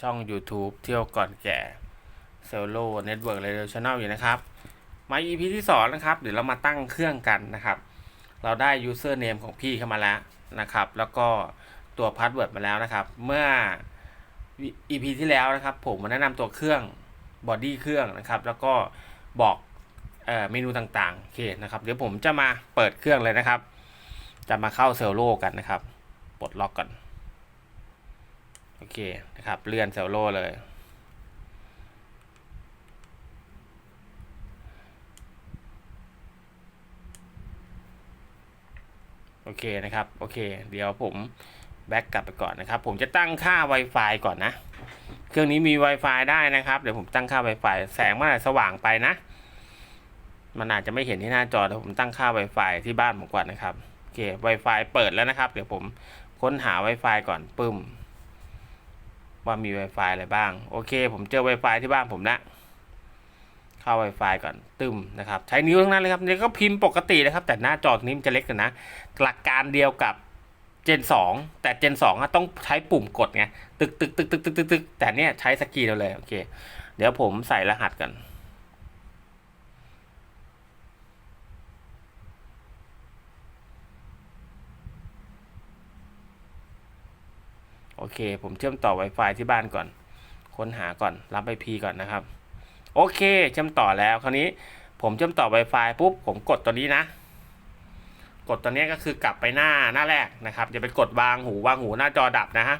ช่อง YouTube เที่ยวก่อนแก่เซลโลเน็ตเวิร์กเรดิโอชาแนลอยู่นะครับ มา EP ที่สองนะครับ เดี๋ยวเรามาตั้งเครื่องกันนะครับ เราได้ username ของพี่เข้ามาแล้วนะครับ แล้วก็ตัว password มาแล้วนะครับ เมื่อ EP ที่แล้วนะครับ ผมมาแนะนำตัวเครื่องบอดี้เครื่องนะครับ แล้วก็บอกเอเมนูต่างๆโอเคนะครับ เดี๋ยวผมจะมาเปิดเครื่องเลยนะครับ จะมาเข้าเซลโลกันนะครับ ปลดล็อกก่อน โอเคนะครับเลื่อนเซลโลเลยโอเคนะครับ โอเค เดี๋ยวผมแบ็กกลับไปก่อนนะครับ ผมจะตั้งค่า Wi-Fi ก่อนนะ เครื่องนี้มี Wi-Fi ได้นะครับ เดี๋ยวผมตั้งค่า Wi-Fi แสงมันอาจสว่างไปนะ มันอาจจะไม่เห็นที่หน้าจอเดี๋ยวผมตั้งค่า Wi-Fi ที่บ้านผมก่อนนะครับ โอเค Wi-Fi เปิดแล้วนะครับ เดี๋ยวผมค้นหา Wi-Fi ก่อนปึ้ม ว่ามี Wi-Fi อะไรบ้าง โอเค ผมเจอ Wi-Fi ที่บ้านผมแล้วเข้า Wi-Fi ก่อนตึมนะครับ ใช้นิ้วทั้งนั้นเลยครับนี่ก็พิมพ์ปกตินะครับ แต่หน้าจอตรงนี้มันจะเล็กกันนะ หลักการเดียวกับ Gen 2 แต่ Gen 2อะต้องใช้ปุ่มกดไงตึกตึกตึกตึกตึกตึกตึกแต่เนี่ยใช้สกีเราเลย โอเค เดี๋ยวผมใส่รหัสกัน โอเค ผมเชื่อมต่อ Wi-Fi ที่บ้านก่อน ค้นหาก่อน รับ IP ก่อนนะครับ โอเค เชื่อมต่อแล้ว คราวนี้ผมเชื่อมต่อ Wi-Fi ปุ๊บ ผมกดตัวนี้นะ กดตัวนี้ก็คือกลับไปหน้าหน้าแรกนะครับ อย่าไปกดวางหูวางหูหน้าจอดับนะฮะ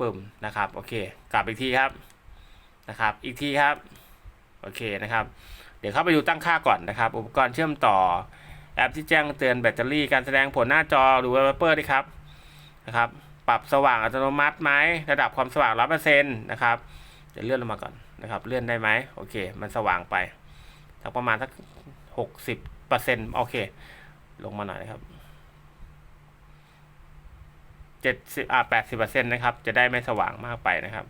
ปึ่มนะครับ โอเค กลับอีกทีครับ นะครับ อีกทีครับ โอเคนะครับ เดี๋ยวเข้าไปดูตั้งค่าก่อนนะครับ อุปกรณ์เชื่อมต่อ แอปที่แจ้งเตือนแบตเตอรี่ การแสดงผลหน้าจอหรือ Wallpaper ด้วยครับ นะครับ ปรับสว่างอัตโนมัติไหมระดับความสว่างร้อยเปอร์เซ็นต์นะครับเดี๋ยวเลื่อนลงมาก่อนนะครับ เลื่อนได้ไหมโอเค มันสว่างไปสักประมาณสักหกสิบเปอร์เซ็นต์โอเค ลงมาหน่อยนะครับเจ็ดสิบอ่าแปดสิบเปอร์เซ็นต์นะครับ จะได้ไม่สว่างมากไปนะครับ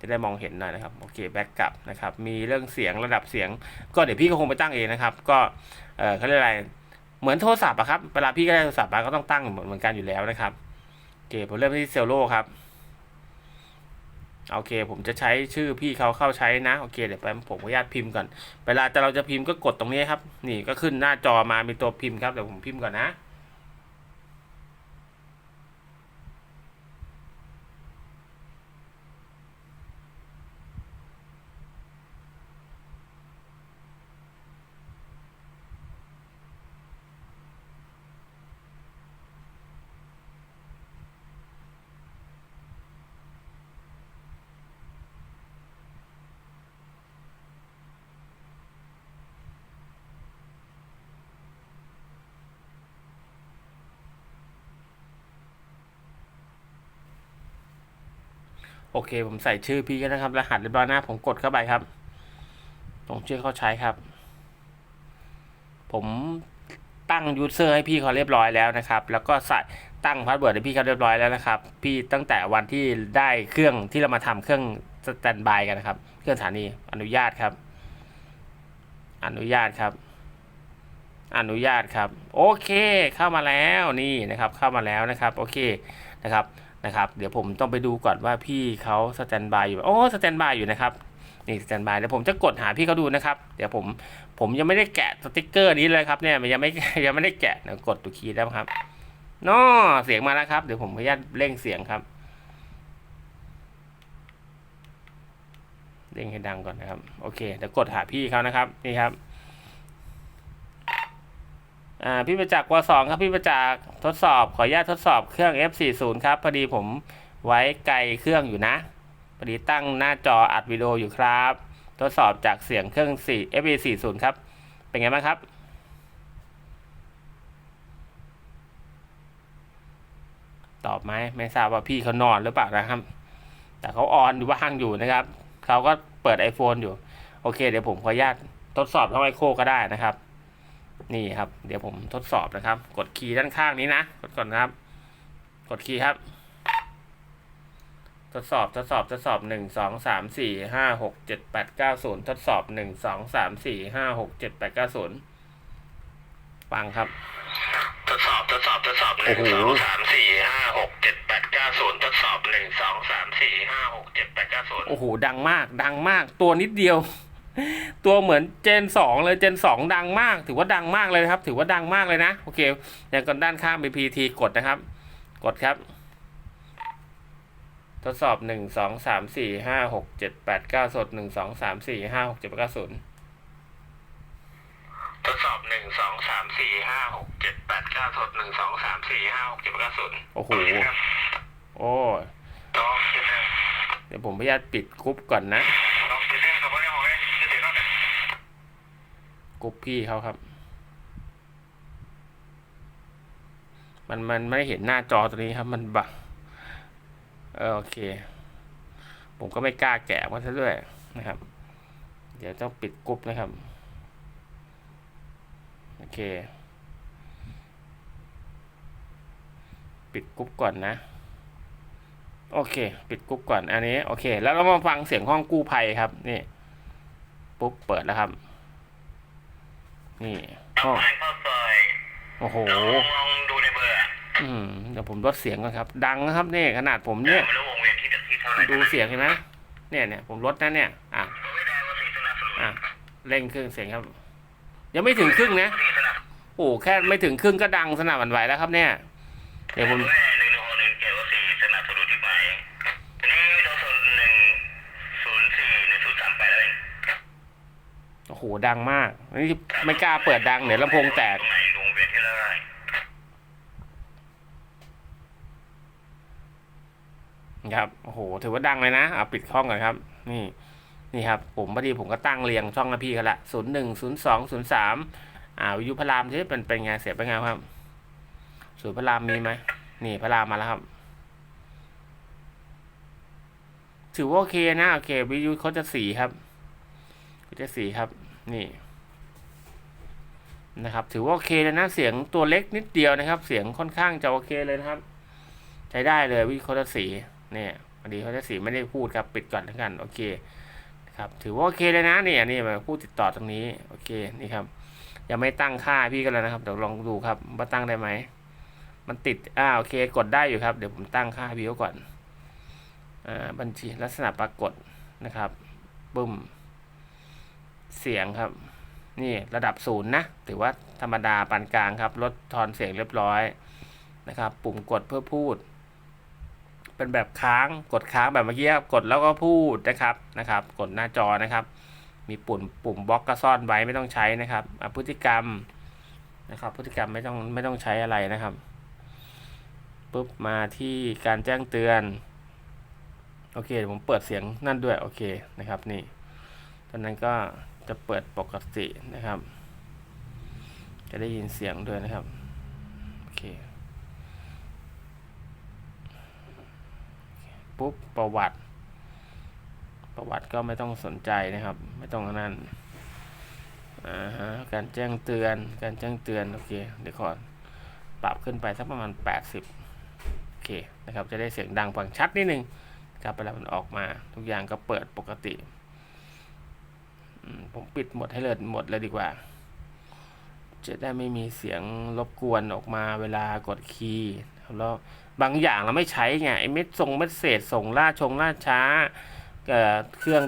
จะได้มองเห็นหน่อยนะครับโอเคแบ็กกลับนะครับมีเรื่องเสียงระดับเสียง ก็เดี๋ยวพี่ก็คงไปตั้งเองนะครับ ก็เออเขาเรียกอะไรเหมือนโทรศัพท์อะครับเวลาพี่ก็ได้โทรศัพท์มาก็ต้องตั้งเหมือนกันอยู่แล้วนะครับ เคผมเริ่มที่เซลโลครับโอเค ผมจะใช้ชื่อพี่เขาเข้าใช้นะโอเคเดี๋ยวแป๊บผมขออนุญาตพิมพ์ก่อนเวลาจะเราจะพิมพ์ก็กดตรงนี้ครับ นี่ก็ขึ้นหน้าจอมามีตัวพิมพ์ครับเดี๋ยวผมพิมพ์ก่อนนะ โอเค ผมใส่ชื่อพี่ก็นะครับ รหัสเรียบร้อยหน้าผมกดเข้าไปครับ ตรงชื่อเขาใช้ครับ ผมตั้งยูเซอร์ให้พี่เขาเรียบร้อยแล้วนะครับ แล้วก็ใส่ตั้งพาสเวิร์ดให้พี่เขาเรียบร้อยแล้วนะครับ พี่ตั้งแต่วันที่ได้เครื่องที่เรามาทำเครื่องสแตนบายกันนะครับ เครื่องสถานีอนุญาตครับ อนุญาตครับ อนุญาตครับ โอเค เข้ามาแล้วนี่นะครับ เข้ามาแล้วนะครับ โอเคนะครับ นะครับ เดี๋ยวผมต้องไปดูก่อนว่าพี่เขาสแตนบายอยู่โอ้สแตนบายอยู่นะครับนี่สแตนบายเดี๋ยวผมจะกดหาพี่เขาดูนะครับ เดี๋ยวผมผมยังไม่ได้แกะสติกเกอร์นี้เลยครับเนี่ยยังไม่ยังไม่ได้แกะกดตัวคีย์แล้วครับน้อเสียงมาแล้วครับ เดี๋ยวผมขออนุญาตเร่งเสียงครับเร่งให้ดังก่อนนะครับ โอเคเดี๋ยวกดหาพี่เขานะครับ นี่ครับ อ่าพี่ประจักษ์วสองครับพี่ประจักษ์ทดสอบขออนุญาตทดสอบเครื่อง F40 ครับพอดีผมไว้ไกลเครื่องอยู่นะพอดีตั้งหน้าจออัดวิดีโออยู่ครับ ทดสอบจากเสียงเครื่อง4 F40 ครับ เป็นไงบ้างครับตอบไหมไม่ทราบว่าพี่เขานอนหรือเปล่านะครับ แต่เขาออนอยู่ว่างอยู่นะครับเขาก็เปิด iPhone อยู่ โอเค เดี๋ยวผมขออนุญาตทดสอบท้องไอโคก็ได้นะครับ นี่ครับ เดี๋ยวผมทดสอบนะครับ กดคีย์ด้านข้างนี้นะ กดก่อนนะครับ กดคีย์ครับ ทดสอบทดสอบทดสอบหนึ่งสองสามสี่ห้าหกเจ็ดแปดเก้าศูนย์ทดสอบหนึ่งสองสามสี่ห้าหกเจ็ดแปดเก้าศูนย์ฟังครับ ทดสอบอบทดสอบทดสอบหโอ้นึ่งโหสองสามสี่ห้าหกเจ็ดแปดเก้าศูนย์ทดสอบหนึ่งสองสามสี่ห้าหกเจ็ดแปดเก้าศูนย์โอ้โห ดังมาก ดังมาก ตัวนิดเดียว ตัวเหมือนเจนสองเลยเจนสองดังมาก ถือว่าดังมากเลยนะครับ ถือว่าดังมากเลยนะ โอเคอย่างก่อนด้านข้าง BPT กดนะครับ กดครับ ทดสอบหนึ่งสองสามสี่ห้าหกเจ็ดแปดเก้าสดหนึ่งสองสามสี่ห้าหกเจ็ดแปดเก้าศูนย์ทดสอบหนึ่งสองสามสี่ห้าหกเจ็ดแปดเก้าศูนย์หนึ่งสองสามสี่ห้าหกเจ็ดแปดเก้าศูนย์โอ้โห โอ้ยต้องคิดเรื่องเดี๋ยวผมพยายามปิดกรุ๊ปก่อนนะ กรุ๊ปพี่เขาครับ มันมันไม่เห็นหน้าจอตัวนี้ครับ มันบังเออโอเค ผมก็ไม่กล้าแกะมันซะด้วยนะครับ เดี๋ยวต้องปิดกรุ๊ปนะครับ โอเค ปิดกรุ๊ปก่อนนะโอเค ปิดกรุ๊ปก่อนอันนี้ โอเค แล้วเรามาฟังเสียงห้องกู้ภัยครับ นี่ ปุ๊บ เปิดแล้วครับ นี่ห้องผ่านเข้าซอยโอ้โหลองลองดูในเบอร์อะอืมเดี๋ยวผมลดเสียงก่อนครับ ดังนะครับนี่ขนาดผมเนี่ยไม่รู้วงเวียนที่จะที่เท่าไหร่ดูเสียงเห็นไหมเนี่ยเนี่ยผมลดนะเนี่ยอะไม่ได้ว่าสีสนับสนุนอะเร่งครึ่งเสียงครับ ยังไม่ถึงครึ่งนะสีสนับโอ้แค่ไม่ถึงครึ่งก็ดังสนั่นหวั่นไหวแล้วครับเนี่ย เดี๋ยวผม หดังมากนี่ไม่กล้าเปิดดังเดี๋ยวลำโพงแตกตรงไหนวงเวียนที่ไรครับโอ้โหถือว่าดังเลยนะเอาปิดห้องก่อนครับ นี่นี่ครับผมพอดีผมก็ตั้งเรียงช่องนะพี่กันละศูนย์หนึ่งศูนย์สองศูนย์สามอ่าวิยุพระรามที่เป็นเป็นไงเสียเป็นไงครับศูนย์พระรามมีไหมนี่พระรามมาแล้วครับ ถือว่าโอเคนะโอเควิยุเขาจะสีครับเขาจะสีครับ นี่นะครับ ถือว่าโอเคเลยนะเสียงตัวเล็กนิดเดียวนะครับ เสียงค่อนข้างจะโอเคเลยนะครับ ใช้ได้เลยวิทยุเขาจะสีเนี่ยพอดีเขาจะสีไม่ได้พูดครับปิดก่อนทั้งกันโอเคครับถือว่าโอเคเลยนะเนี่ยนี่มาพูดติดต่อตรงนี้โอเคนี่ครับยังไม่ตั้งค่าพี่กันแล้วนะครับเดี๋ยวลองดูครับว่าตั้งได้ไหมมันติดอ่าโอเคกดได้อยู่ครับ เดี๋ยวผมตั้งค่าพี่เขาก่อนอ่าบัญชีลักษณะปรากฏนะครับบึ้ม เสียงครับ นี่ระดับศูนย์นะ ถือว่าธรรมดาปานกลางครับ ลดทอนเสียงเรียบร้อยนะครับ ปุ่มกดเพื่อพูด เป็นแบบค้างกดค้างแบบเมื่อกี้ครับกดแล้วก็พูดนะครับนะครับ กดหน้าจอนะครับ มีปุ่มปุ่มบล็อกก็ซ่อนไว้ไม่ต้องใช้นะครับพฤติกรรมนะครับ พฤติกรรมไม่ต้องไม่ต้องใช้อะไรนะครับปุ๊บมาที่การแจ้งเตือน โอเคเดี๋ยวผมเปิดเสียงนั่นด้วย โอเคนะครับนี่ตอนนั้นก็ จะเปิดปกตินะครับ จะได้ยินเสียงด้วยนะครับ โอเค ปุ๊บประวัติ ประวัติก็ไม่ต้องสนใจนะครับ ไม่ต้องนนั้นอ่าฮะการแจ้งเตือน การแจ้งเตือน โอเค เดี๋ยวก่อปรับขึ้นไปสักประมาณ 80 โอเคนะครับ จะได้เสียงดังฟังชัดนิดนึงครับเวลามันออกมาทุกอย่างก็เปิดปกติ ผมปิดหมดให้เลยหมดเลยดีกว่า จะได้ไม่มีเสียงรบกวนออกมาเวลากดคีย์แล้วบางอย่างเราไม่ใช้ไงไอ้เม็ดส่งเม็ดเศษส่งล่าชงล่าช้าเครื่อง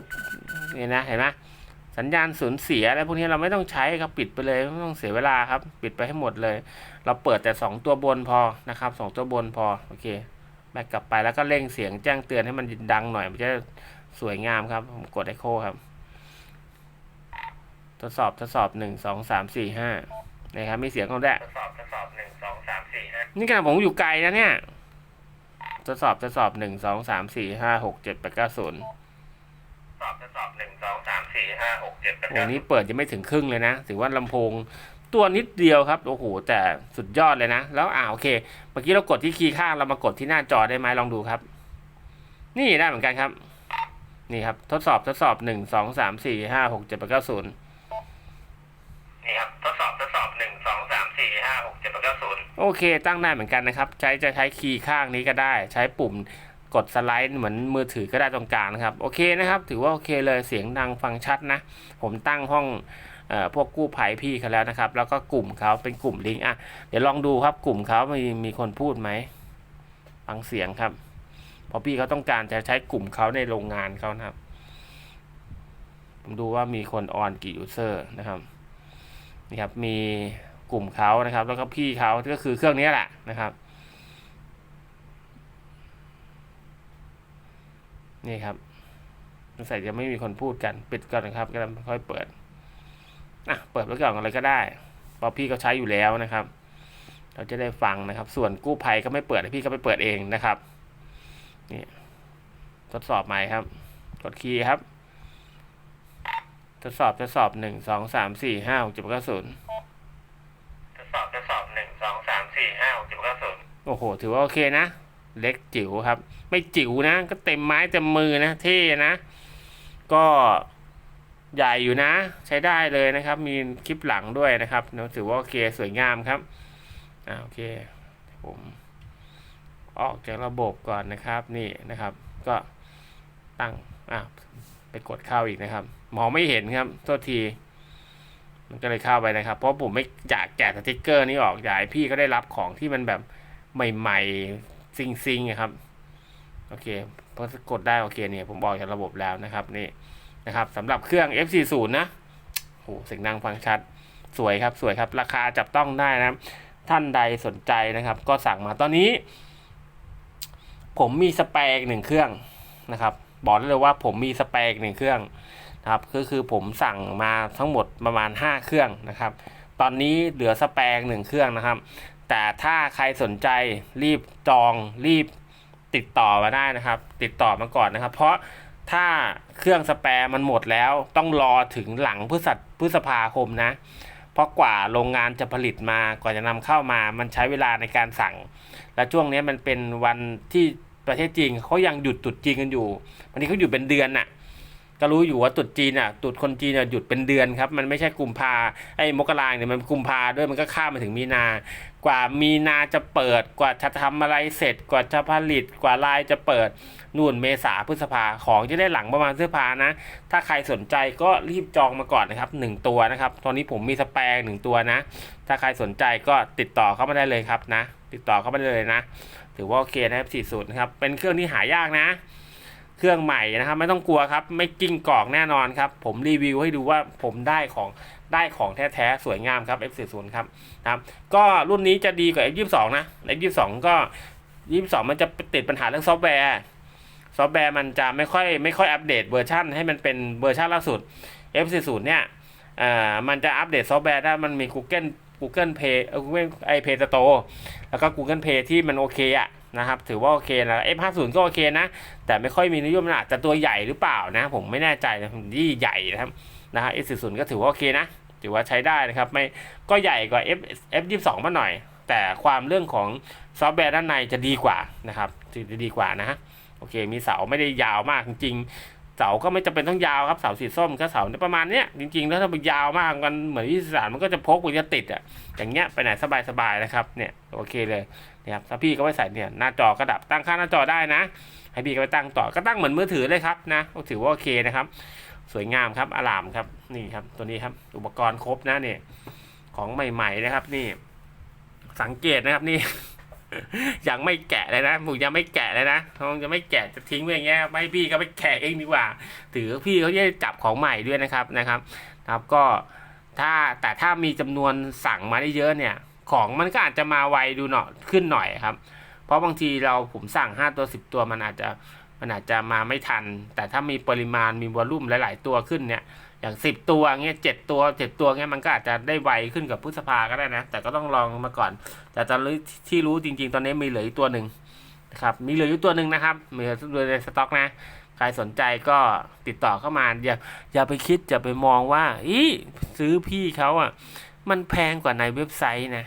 นี่นะเห็นไหมสัญญาณสูญเสียอะไรพวกนี้เราไม่ต้องใช้ครับปิดไปเลยไม่ต้องเสียเวลาครับ ปิดไปให้หมดเลย เราเปิดแต่สองตัวบนพอนะครับสองตัวบนพอโอเคแบกกลับไปแล้วก็เร่งเสียงแจ้งเตือนให้มันดังหน่อยมันจะสวยงามครับผมกดไอโคครับ ดสอบทดสอบหนึ่งสองสามสี่ห้านะครับมีเสียงเขาด้วยทดสอบทดสอบหนึ่งสองสามสี่ห้านี่ขนาดผมอยู่ไกลนะเนี่ยทดสอบทดสอบหนึ่งสองสามสี่ห้าหกเจ็ดแปดเก้าศูนย์ทดสอบทดสอบหนึ่งสองสามสี่ห้าหกเจ็ดแปดโอ้เก้านี่เปิดยังไม่ถึงครึ่งเลยนะถือว่าลำโพงตัวนิดเดียวครับโอ้โหแต่สุดยอดเลยนะ แล้วอ่าโอเค เมื่อกี้เรากดที่คีย์ข้างเรามากดที่หน้าจอได้ไหมลองดูครับ นี่ได้เหมือนกันครับ นี่ครับ ทดสอบทดสอบหนึ่งสองสามสี่ห้าหกเจ็ดแปดเก้าศูนย์ โอเค ตั้งได้เหมือนกันนะครับ ใช้จะใช้คีย์ข้างนี้ก็ได้ ใช้ปุ่มกดสไลด์เหมือนมือถือก็ได้ตรงกลางนะครับ โอเคนะครับ ถือว่าโอเคเลยเสียงดังฟังชัดนะ ผมตั้งห้องอพวกกู้ภัยพี่เขาแล้วนะครับ แล้วก็กลุ่มเขาเป็นกลุ่มลิงก์อะเดี๋ยวลองดูครับกลุ่มเขามีมีคนพูดไหมฟังเสียงครับเพราะพี่เขาต้องการจะใช้กลุ่มเขาในโรงงานเขานะครับ ผมดูว่ามีคนออนกี่ยูเซอร์นะครับนี่ครับมี กลุ่มเขานะครับ แล้วก็พี่เขาก็คือเครื่องนี้แหละนะครับนี่ครับสงสัยจะไม่มีคนพูดกันปิดก่อนนะครับก็ค่อยเปิดอะเปิดไว้ก่อนอะไรก็ได้เพราะพี่เขาใช้อยู่แล้วนะครับ เราจะได้ฟังนะครับ ส่วนกู้ภัยก็ไม่เปิดพี่ก็ไปเปิดเองนะครับนี่ทดสอบใหม่ครับ กดคีย์ครับ ทดสอบทดสอบหนึ่งสองสามสี่ห้าหกเจ็ดแปดเก้าศูนย์ โอ้โห ถือว่าโอเคนะ เล็กจิ๋วครับ ไม่จิ๋วนะ ก็เต็มไม้เต็มมือนะ เท่นะ ก็ใหญ่อยู่นะ ใช้ได้เลยนะครับ มีคลิปหลังด้วยนะครับถือว่าโอเคสวยงามครับอ่าโอเค ผมออกจากระบบก่อนนะครับ นี่นะครับ ก็ตั้งอ่าไปกดเข้าอีกนะครับ มองไม่เห็นครับโทษที มันก็เลยเข้าไปนะครับ เพราะผมไม่อยากแกะสติกเกอร์นี้ออกอยากให้พี่ก็ได้รับของที่มันแบบ ใหม่ๆ ซิงซิงๆอะครับ โอเคพอกดได้โอเคเนี่ยผมบอกจากระบบแล้วนะครับนี่นะครับสำหรับเครื่อง F40 นะโหเสียงดังฟังชัด สวยครับสวยครับ ราคาจับต้องได้นะท่านใดสนใจนะครับ ก็สั่งมาตอนนี้ ผมมีสเปรกหนึ่งเครื่องนะครับ บอกได้เลยว่าผมมีสเปรกหนึ่งเครื่องนะครับก็คือผมสั่งมาทั้งหมดประมาณ 5 เครื่องนะครับ ตอนนี้เหลือสเปรย์หนึ่งเครื่องนะครับ แต่ถ้าใครสนใจรีบจองรีบติดต่อมาได้นะครับ ติดต่อมาก่อนนะครับ เพราะถ้าเครื่องสแปร์มันหมดแล้วต้องรอถึงหลังพฤษพฤษภาคมนะ เพราะกว่าโรงงานจะผลิตมากว่าจะนำเข้ามา มันใช้เวลาในการสั่ง และช่วงนี้มันเป็นวันที่ประเทศจีนเขายังหยุดตุดจีนกันอยู่วันนี้เขาหยุดเป็นเดือนน่ะก็รู้อยู่ว่าตุดจีนอะตุดคนจีนอะหยุดเป็นเดือนครับ มันไม่ใช่กุมภาไอ้มกราเนี่ยมันกุมภาด้วยมันก็ข้ามมาถึงมีนา กว่ามีนาจะเปิด กว่าจะทำอะไรเสร็จ กว่าจะผลิต กว่าลายจะเปิดนู่นเมษาพฤษภาของจะได้หลังประมาณพฤษภานะ ถ้าใครสนใจก็รีบจองมาก่อนนะครับหนึ่งตัวนะครับ ตอนนี้ผมมีสแปร์หนึ่งตัวนะ ถ้าใครสนใจก็ติดต่อเข้ามาได้เลยครับนะ ติดต่อเข้ามาได้เลยนะ ถือว่าโอเคนะครับ40นะครับ เป็นเครื่องที่หายากนะ เครื่องใหม่นะครับ ไม่ต้องกลัวครับ ไม่กิ้งกอกแน่นอนครับ ผมรีวิวให้ดูว่าผมได้ของ ได้ของแท้ๆ สวยงามครับ F40 ครับนะครับ ก็รุ่นนี้จะดีกว่า F22 นะ F22 ก็22 มันจะติดปัญหาเรื่องซอฟต์แวร์ ซอฟต์แวร์มันจะไม่ค่อยไม่ค่อยอัปเดตเวอร์ชันให้มันเป็นเวอร์ชันล่าสุด F40 เนี่ยเอ่อมันจะอัปเดตซอฟต์แวร์ได้มันมี Google Google Play เอ่อ Google ไอ Play Store แล้วก็ Google Play ที่มันโอเคอะนะครับ ถือว่าโอเคนะ F50 ก็โอเคนะ แต่ไม่ค่อยมีนิยมนะอาจะตัวใหญ่หรือเปล่านะ ผมไม่แน่ใจนะที่ใหญ่นะครับนะฮะ F40 ก็ถือว่าโอเคนะ ถือว่าใช้ได้นะครับ ไม่ก็ใหญ่กว่า F F22 มาหน่อย แต่ความเรื่องของซอฟต์แวร์ด้านในจะดีกว่านะครับจะดีกว่านะฮะโอเค มีเสาไม่ได้ยาวมากจริงๆเสาก็ไม่จำเป็นต้องยาวครับเสาสีส้มก็เสาประมาณเนี้ยจริงๆ แล้วถ้ามันยาวมากกันเหมือนที่สารมันก็จะพกมันจะติดอะอย่างเงี้ยไปไหนสบายๆนะครับเนี่ยโอเคเลยนะครับถ้าพี่ก็ไปใส่เนี่ยหน้าจอกระดับตั้งค่าหน้าจอได้นะ ให้พี่ก็ไปตั้งต่อก็ตั้งเหมือนมือถือเลยครับนะถือว่าโอเคนะครับ สวยงามครับอารามครับนี่ครับตัวนี้ครับ อุปกรณ์ครบนะเนี่ยของใหม่ ๆนะครับ นี่ สังเกตนะครับนี่ ยังไม่แกะเลยนะผมยังไม่แกะเลยนะผมจะไม่แกะจะทิ้งไว้อย่างเงี้ยไม่พี่ก็ไปแกะเองดีกว่า ถือพี่เขาจะจับของใหม่ด้วยนะครับนะครับนะครับก็ถ้าแต่ถ้ามีจำนวนสั่งมาได้เยอะเนี่ย ของมันก็อาจจะมาไวดูหน่อยขึ้นหน่อยครับ เพราะบางทีเราผมสั่ง5ตัว10ตัวมันอาจจะ มันอาจจะมาไม่ทัน แต่ถ้ามีปริมาณมีวอลลุ่มหลาย ๆ ตัวขึ้นเนี่ย อย่าง10ตัวเงี้ยเจ็ดตัวเจ็ดตัวเงี้ยมันก็อาจจะได้ไวขึ้นกับพฤษภาก็ได้นะ แต่ก็ต้องลองมาก่อน แต่ตอนนี้ที่รู้จริง ๆ ตอนนี้มีเหลืออีกตัวหนึ่งนะครับมีเหลืออยู่ตัวหนึ่งนะครับมีเหลือในสต็อกนะใครสนใจก็ติดต่อเข้ามาอย่าอย่าไปคิดอย่าไปมองว่าอีซื้อพี่เขาอะ มันแพงกว่าในเว็บไซต์นะ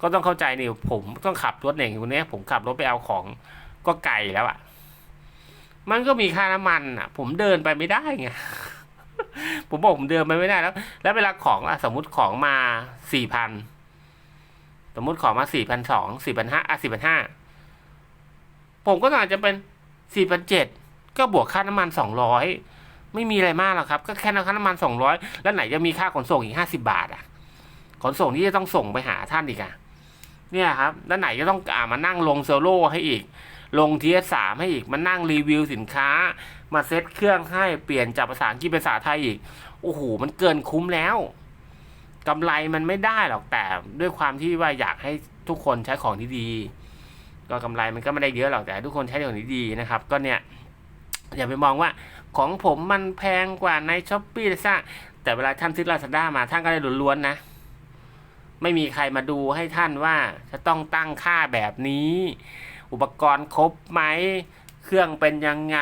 ก็ต้องเข้าใจนี่ผมต้องขับรถเองคนนี้ผมขับรถไปเอาของก็ไกลแล้วอะ มันก็มีค่าน้ำมันอะ ผมเดินไปไม่ได้ไงผมบอกผมเดินไปไม่ได้แล้ว แล้วเวลาของอะสมมติของมาสี่พันสมมติของมาสี่พันสองสี่พันห้าอะสี่พันห้าผมก็อาจจะเป็นสี่พันเจ็ดก็บวกค่าน้ำมันสองร้อยไม่มีอะไรมากหรอกครับ ก็แค่ค่าน้ำมันสองร้อยแล้วไหนจะมีค่าขนส่งอีกห้าสิบาท อะ ขนส่งที่จะต้องส่งไปหาท่านอีกอะเนี่ยครับ แล้วไหนจะต้องอ่ามานั่งลงโซโล่ให้อีก ลงทีเอสามให้อีกมานั่งรีวิวสินค้า มาเซ็ตเครื่องให้เปลี่ยนจากภาษาอังกฤษเป็นภาษาไทยอีก โอ้โห มันเกินคุ้มแล้วกำไรมันไม่ได้หรอกแต่ด้วยความที่ว่าอยากให้ทุกคนใช้ของที่ดี ก็กำไรมันก็ไม่ได้เยอะหรอกแต่ ทุกคนใช้ของที่ดีนะครับ ก็เนี่ยอย่าไปมองว่าของผมมันแพงกว่าในช้อปปี้ซ่าแต่เวลาท่านซื้อลาซาด้ามาท่านก็ได้ล้วนๆนะ ไม่มีใครมาดูให้ท่านว่าจะต้องตั้งค่าแบบนี้ อุปกรณ์ครบไหม เครื่องเป็นยังไง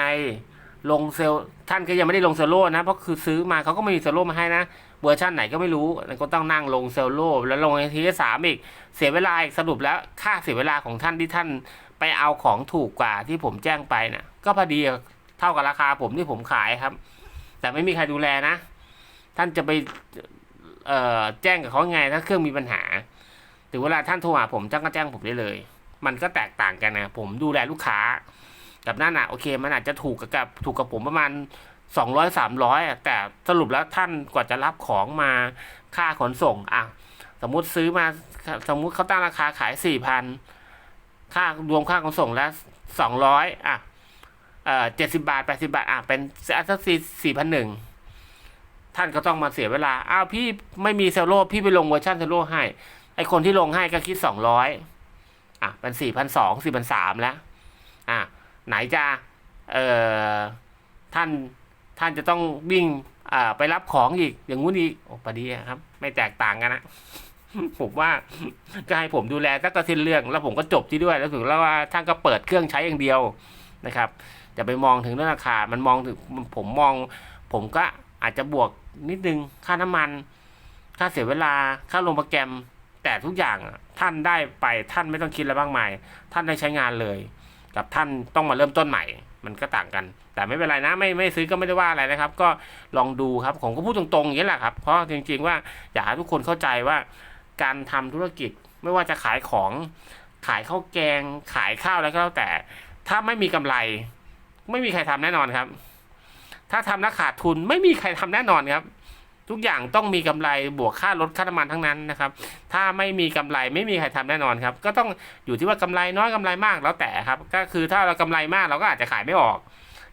ลงเซลท่านก็ยังไม่ได้ลงเซลโล่นะ เพราะคือซื้อมาเขาก็ไม่มีเซลโล่มาให้นะ เวอร์ชันไหนก็ไม่รู้ก็ต้องนั่งลงเซลโล่แล้วลงทีสามอีก เสียเวลาอีกสรุปแล้วค่าเสียเวลาของท่านที่ท่านไปเอาของถูกกว่าที่ผมแจ้งไปนะ่ะ ก็พอดีเท่ากับราคาผมที่ผมขายครับ แต่ไม่มีใครดูแลนะ ท่านจะไปแจ้งกับเขาไงถ้าเครื่องมีปัญหา ถึงเวลาท่านโทรหาผมจ้างก็แจ้งผมได้เลย มันก็แตกต่างกันนะผมดูแลลูกค้า กับนั่นอะโอเค มันอาจจะถูกกับถูกกับผมประมาณสองร้อยสามร้อยแต่สรุปแล้วท่านกว่าจะรับของมาค่าขนส่งอะสมมุติซื้อมาสมมุติเขาตั้งราคาขายสี่พันค่ารวมค่าขนส่งแล้วสองร้อยอะเอ่อเจ็ดสิบาทแปดสิบาทอะเป็นสักสี่สี่พันหนึ่งท่านก็ต้องมาเสียเวลาอ้าวพี่ไม่มีเซลโลพี่ไปลงเวอร์ชันเซลโลให้ไอคนที่ลงให้ก็คิดสองร้อย อะเป็นสี่พันสองสี่พันสามแล้วอะไหนจะเอ่อท่านท่านจะต้องวิ่งอ่าไปรับของอีกอย่างงู้นอีกโอ้ปดีครับ ไม่แตกต่างกันนะผมว่าก็ให้ผมดูแลสักกระสิ้นเรื่อง แล้วผมก็จบที่ด้วย แล้วถึงแล้วว่าท่านก็เปิดเครื่องใช้อย่างเดียวนะครับอย่าไปมองถึงเรื่องราคา มันมองถึงผมมอง ผมก็อาจจะบวกนิดนึงค่าน้ำมัน ค่าเสียเวลาค่าลงโปรแกรม แต่ทุกอย่างท่านได้ไปท่านไม่ต้องคิดอะไรมากมาย ท่านได้ใช้งานเลย กับท่านต้องมาเริ่มต้นใหม่ มันก็ต่างกัน แต่ไม่เป็นไรนะไม่ไม่ซื้อก็ไม่ได้ว่าอะไรนะครับ ก็ลองดูครับผมก็พูดตรงๆอย่างนี้แหละครับเพราะจริง ๆ ว่าอยากให้ทุกคนเข้าใจว่า การทำธุรกิจไม่ว่าจะขายของ ขายข้าวแกง ขายข้าวอะไรก็แล้วแต่ ถ้าไม่มีกำไร ไม่มีใครทำแน่นอนครับ ถ้าทำแล้วขาดทุนไม่มีใครทำแน่นอนครับ ทุกอย่างต้องมีกำไรบวกค่ารถค่าน้ำมันทั้งนั้นนะครับ ถ้าไม่มีกำไรไม่มีใครทำแน่นอนครับ ก็ต้องอยู่ที่ว่ากำไรน้อยกำไรมากแล้วแต่ครับ ก็คือถ้าเรากำไรมากเราก็อาจจะขายไม่ออก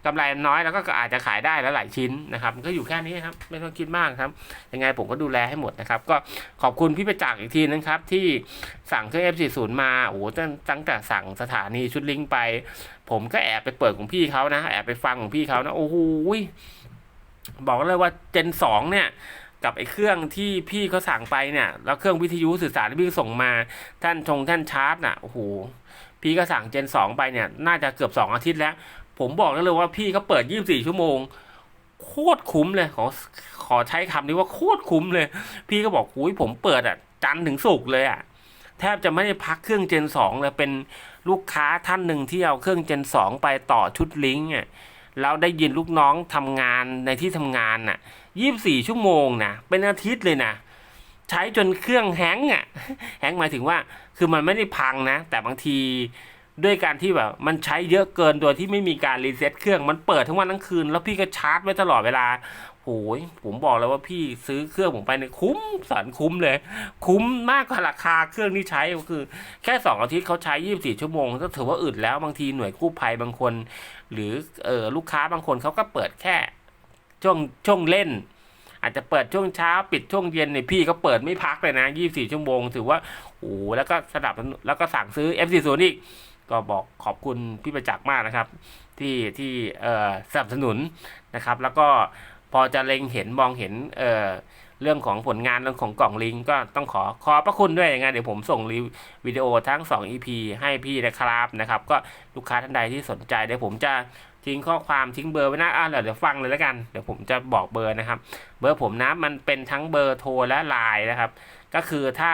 กำไรน้อยเราก็อาจจะขายได้แล้วหลายชิ้นนะครับก็อยู่แค่นี้ครับไม่ต้องคิดมากครับ ยังไงผมก็ดูแลให้หมดนะครับ ก็ขอบคุณพี่ประจักษ์อีกทีนึงครับ ที่สั่งเครื่อง F40 มาโอ้โหตั้งตั้งแต่สั่งสถานีชุดลิงไป ผมก็แอบไปเปิดของพี่เขานะ แอบไปฟังของพี่เขานะโอ้โห บอกเลยว่าเจนสองเนี่ยกับไอ้เครื่องที่พี่เขาสั่งไปเนี่ยแล้วเครื่องวิทยุสื่อสารที่พี่ส่งมาท่านชงท่านชาร์จน่ะโอ้โหพี่ก็สั่งเจนสองไปเนี่ยน่าจะเกือบสองอาทิตย์แล้ว ผมบอกได้เลยว่าพี่เขาเปิดยี่บสี่ชั่วโมง โคตรคุ้มเลยขอขอใช้คำนี้ว่าโคตรคุ้มเลย พี่ก็บอกหุยผมเปิดอะจันถึงศุกเลยอะแทบจะไม่ได้พักเครื่องเจนสองเลยเป็นลูกค้าท่านหนึ่งที่เอาเครื่องเจนสองไปต่อชุดลิงก์อะ แล้วได้ยินลูกน้องทำงานในที่ทำงานน่ะยี่บสี่ชั่วโมงนะเป็นอาทิตย์เลยนะใช้จนเครื่องแฮงก์อะแฮงหมายถึงว่าคือมันไม่ได้พังนะ แต่บางทีด้วยการที่แบบมันใช้เยอะเกินโดยที่ไม่มีการรีเซ็ตเครื่องมันเปิดทั้งวันทั้งคืน แล้วพี่ก็ชาร์จไว้ตลอดเวลาโอ้ยผมบอกเลยว่าพี่ซื้อเครื่องผมไปเนี่ยคุ้มสันคุ้มเลย คุ้มมากกว่าราคาเครื่องที่ใช้ก็คือ แค่สองอาทิตย์เขาใช้ยี่บสี่ชั่วโมงก็ถือว่าอึดแล้วบางทีหน่วยกู้ภัยบางคน หรือเออลูกค้าบางคนเขาก็เปิดแค่ช่วงช่วงเล่น อาจจะเปิดช่วงเช้าปิดช่วงเย็นเนี่ยพี่ก็เปิดไม่พักเลยนะยี่สี่ชั่วโมงถือว่าโอ้แล้วก็สนับสนุนแล้วก็สั่งซื้อ F40 อีกก็บอกขอบคุณพี่ประจักษ์มากนะครับ ที่ที่สนับสนุนนะครับ แล้วก็พอจะเล็งเห็นมองเห็นเออ เรื่องของผลงานเรื่องของกล่องลิงก์ก็ต้องขอขอบพระคุณด้วยอยังไงเดี๋ยวผมส่งรีวิดีโอทั้ง 2 EP ให้พี่นะครับนะครับ ก็ลูกค้าท่านใดที่สนใจเดี๋ยวผมจะทิ้งข้อความทิ้งเบอร์ไว้นะอ่าเดี๋ยวฟังเลยแล้วกันเดี๋ยวผมจะบอกเบอร์นะครับ เบอร์ผมนะมันเป็นทั้งเบอร์โทรและไลน์นะครับ ก็คือถ้า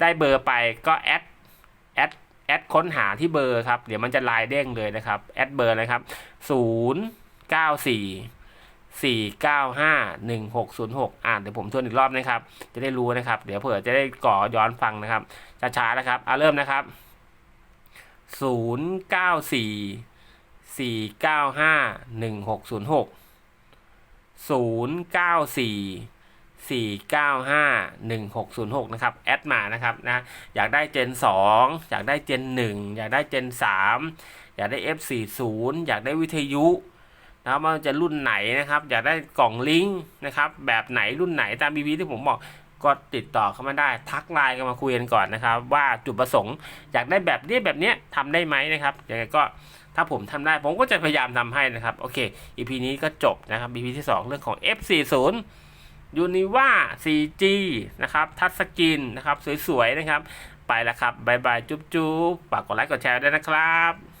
ได้เบอร์ไปก็แอดแอดแอดค้นหาที่เบอร์ครับ เดี๋ยวมันจะไลน์เด้งเลยนะครับแอดเบอร์นะครับศูนย์เก้าสี่ สี่เก้าห้าหนึ่งหกศูนย์หกอ่านเดี๋ยวผมทวนอีกรอบนะครับ จะได้รู้นะครับ เดี๋ยวเผื่อจะได้ก่อย้อนฟังนะครับช้าๆนะครับอ่าเริ่มนะครับศูนย์เก้าสี่สี่เก้าห้าหนึ่งหกศูนย์หก0944951606 นะครับ แอดมานะครับนะอยากได้เจน 2 อยากได้เจน 1 อยากได้เจน 3 อยากได้ F40 อยากได้วิทยุ นะครับว่าจะรุ่นไหนนะครับ อยากได้กล่องลิงก์นะครับ แบบไหนรุ่นไหนตาม BP ที่ผมบอกก็ติดต่อเข้ามาได้ทักไลน์กันมาคุยกันก่อนนะครับ ว่าจุดประสงค์อยากได้แบบนี้แบบนี้ยทำได้ไหมนะครับยังไงก็ถ้าผมทำได้ผมก็จะพยายามทำให้นะครับ โอเค EP นี้ก็จบนะครับ EP ที่ 2 เรื่องของ F40 ยูนิว่า 4G นะครับ ทัชสกรีนนะครับ สวย ๆ นะครับ ไปแล้วครับบายบาย จุ๊บๆฝากกดไลค์กดแชร์ด้วยนะครับ